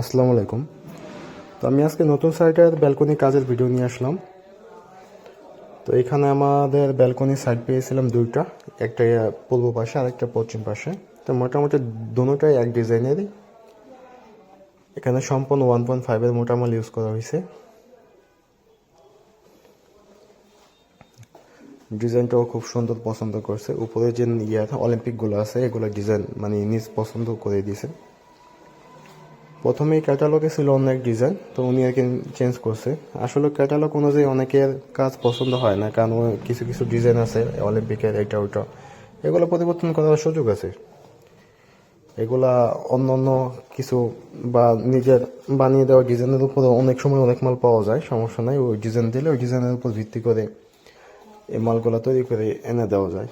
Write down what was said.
আসসালামু আলাইকুম। তো আমি আজকে নতুন সাইটের ব্যালকনি কাজের ভিডিও নিয়ে আসলাম। তো এখানে আমাদের ব্যালকনি সাইড পেয়েছিলাম দুইটা, একটা পূর্ব পাশে আর একটা পশ্চিম পাশে। তো মোটামুটি দুটোটাই এক ডিজাইনেরই। এখানে সম্পূর্ণ ওয়ান পয়েন্ট ফাইভের মোটামাল ইউজ করা হয়েছে। ডিজাইনটাও খুব সুন্দর পছন্দ করছে। উপরে যে ইয়ে অলিম্পিকগুলো আছে, এগুলো ডিজাইন মানে নিজ পছন্দ করে দিয়েছে। প্রথমে ক্যাটালগে ছিল অনেক ডিজাইন, তো উনি আর কি চেঞ্জ করছে। আসলে ক্যাটালগ অনুযায়ী অনেকের কাজ পছন্দ হয় না, কারণ কিছু কিছু ডিজাইন আছে, অলিম্পিকের এটা ওইটা। এগুলো পরিবর্তন করার সুযোগ আছে। এগুলা অন্য অন্য কিছু বা নিজের বানিয়ে দেওয়া ডিজাইনের উপরে অনেক সময় অনেক মাল পাওয়া যায়, সমস্যা নাই। ওই ডিজাইন দিলে ওই ডিজাইনের উপর ভিত্তি করে এই মালগুলো তৈরি করে এনে দেওয়া যায়।